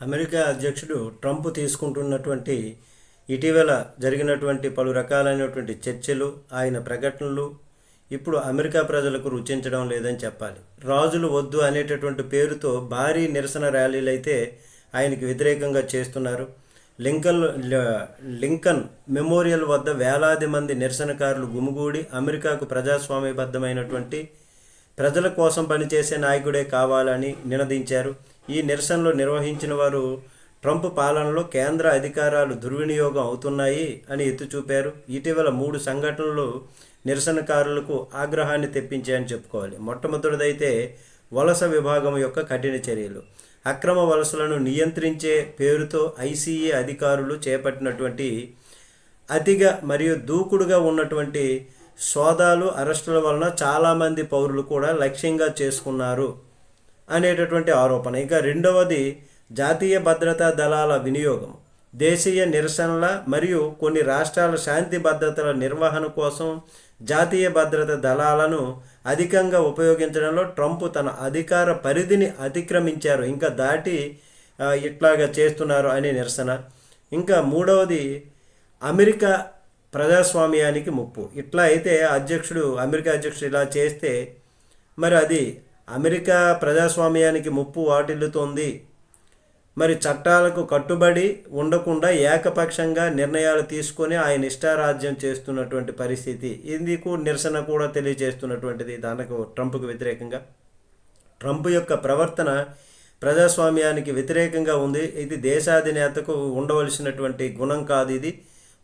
America అధ్యక్షుడు Trump తీసుకుంటున్నటువంటి ఇటీవల జరిగినటువంటి పలు రకాలైనటువంటి చర్చలు ఆయన ప్రకటనలు ఇప్పుడు అమెరికా ప్రజలకు రుచించడం లేదని చెప్పాలి. రాజులు వద్దు అనేటటువంటి పేరుతో భారీ నిరసన ర్యాలీలు అయితే ఆయనకి వ్యతిరేకంగా చేస్తున్నారు. లింకన్ లింకన్ మెమోరియల్ వద్ద వేలాది మంది నిరసనకారులు గుమిగూడి అమెరికాకు ప్రజాస్వామ్యబద్ధమైనటువంటి ప్రజల కోసం పనిచేసే నాయకుడే కావాలని నినదించారు. ఈ నిరసనలు నిర్వహించిన వారు ట్రంప్ పాలనలో కేంద్ర అధికారాలు దుర్వినియోగం అవుతున్నాయి అని ఎత్తి చూపారు ఇటీవల మూడు సంఘటనలు నిరసనకారులకు ఆగ్రహాన్ని తెప్పించాయని చెప్పుకోవాలి. మొట్టమొదటిదైతే వలస విభాగం యొక్క కఠిన చర్యలు. అక్రమ వలసలను నియంత్రించే పేరుతో ఐసీఏ అధికారులు చేపట్టినటువంటి అతిగా మరియు దూకుడుగా ఉన్నటువంటి సోదాలు అరెస్టుల వలన చాలామంది పౌరులు కూడా లక్ష్యంగా చేసుకున్నారు. అనేటటువంటి ఆరోపణ. ఇక రెండవది జాతీయ భద్రతా దళాల వినియోగం. దేశీయ నిరసనల మరియు కొన్ని రాష్ట్రాల శాంతి భద్రతల నిర్వహణ కోసం జాతీయ భద్రత దళాలను అధికంగా ఉపయోగించడంలో ట్రంప్ తన అధికార పరిధిని అతిక్రమించారు. ఇంకా దాటి ఇట్లాగా చేస్తున్నారు అనే నిరసన. ఇంకా మూడవది అమెరికా ప్రజాస్వామ్యానికి ముప్పు. ఇట్లా అయితే అధ్యక్షుడు అమెరికా అధ్యక్షుడు ఇలా చేస్తే మరి అది అమెరికా ప్రజాస్వామ్యానికి ముప్పు వాటిల్లుతోంది. మరి చట్టాలకు కట్టుబడి ఉండకుండా ఏకపక్షంగా నిర్ణయాలు తీసుకొని ఆయన ఇష్టారాజ్యం చేస్తున్నటువంటి పరిస్థితి. ఇందుకు నిరసన కూడా తెలియజేస్తున్నటువంటిది దానికి ట్రంప్కు వ్యతిరేకంగా. ట్రంప్ యొక్క ప్రవర్తన ప్రజాస్వామ్యానికి వ్యతిరేకంగా ఉంది. ఇది దేశాధినేతకు ఉండవలసినటువంటి గుణం కాదు ఇది.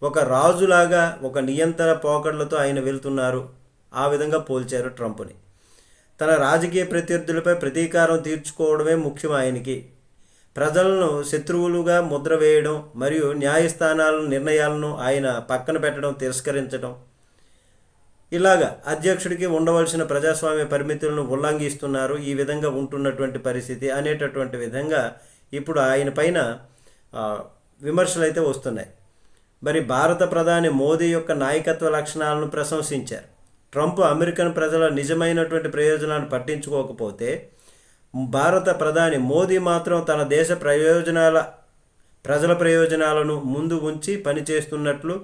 ఒక రాజులాగా ఒక నియంత్రణ పోకడలతో ఆయన వెళ్తున్నారు. ఆ విధంగా పోల్చారు ట్రంప్ని. తన రాజకీయ ప్రత్యర్థులపై ప్రతీకారం తీర్చుకోవడమే ముఖ్యం ఆయనకి. ప్రజలను శత్రువులుగా ముద్ర వేయడం మరియు న్యాయస్థానాల నిర్ణయాలను ఆయన పక్కన పెట్టడం తిరస్కరించడం. ఇలాగా అధ్యక్షుడికి ఉండవలసిన ప్రజాస్వామ్య పరిమితులను ఉల్లంఘిస్తున్నారు. ఈ విధంగా ఉంటున్నటువంటి పరిస్థితి అనేటటువంటి విధంగా ఇప్పుడు ఆయన పైన విమర్శలు అయితే వస్తున్నాయి. మరి భారత ప్రధాని మోదీ యొక్క నాయకత్వ లక్షణాలను ప్రశంసించారు. ట్రంప్ అమెరికన్ ప్రజల నిజమైనటువంటి ప్రయోజనాలను పట్టించుకోకపోతే భారత ప్రధాని మోదీ మాత్రం తన దేశ ప్రయోజనాల ప్రజల ప్రయోజనాలను ముందు ఉంచి పనిచేస్తున్నట్లు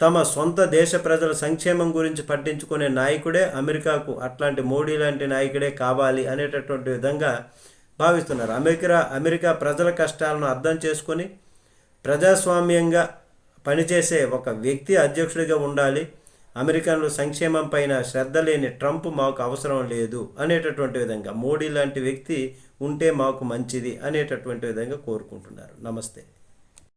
తమ సొంత దేశ ప్రజల సంక్షేమం గురించి పట్టించుకునే నాయకుడే అమెరికాకు అట్లాంటి మోడీ లాంటి నాయకుడే కావాలి అనేటటువంటి విధంగా భావిస్తున్నారు. అమెరికా అమెరికా ప్రజల కష్టాలను అర్థం చేసుకొని ప్రజాస్వామ్యంగా పనిచేసే ఒక వ్యక్తి అధ్యక్షుడిగా ఉండాలి. అమెరికన్లు సంక్షేమం పైన శ్రద్ధ లేని ట్రంప్ మాకు అవసరం లేదు అనేటటువంటి విధంగా మోడీ లాంటి వ్యక్తి ఉంటే మాకు మంచిది అనేటటువంటి విధంగా కోరుకుంటున్నారు. నమస్తే.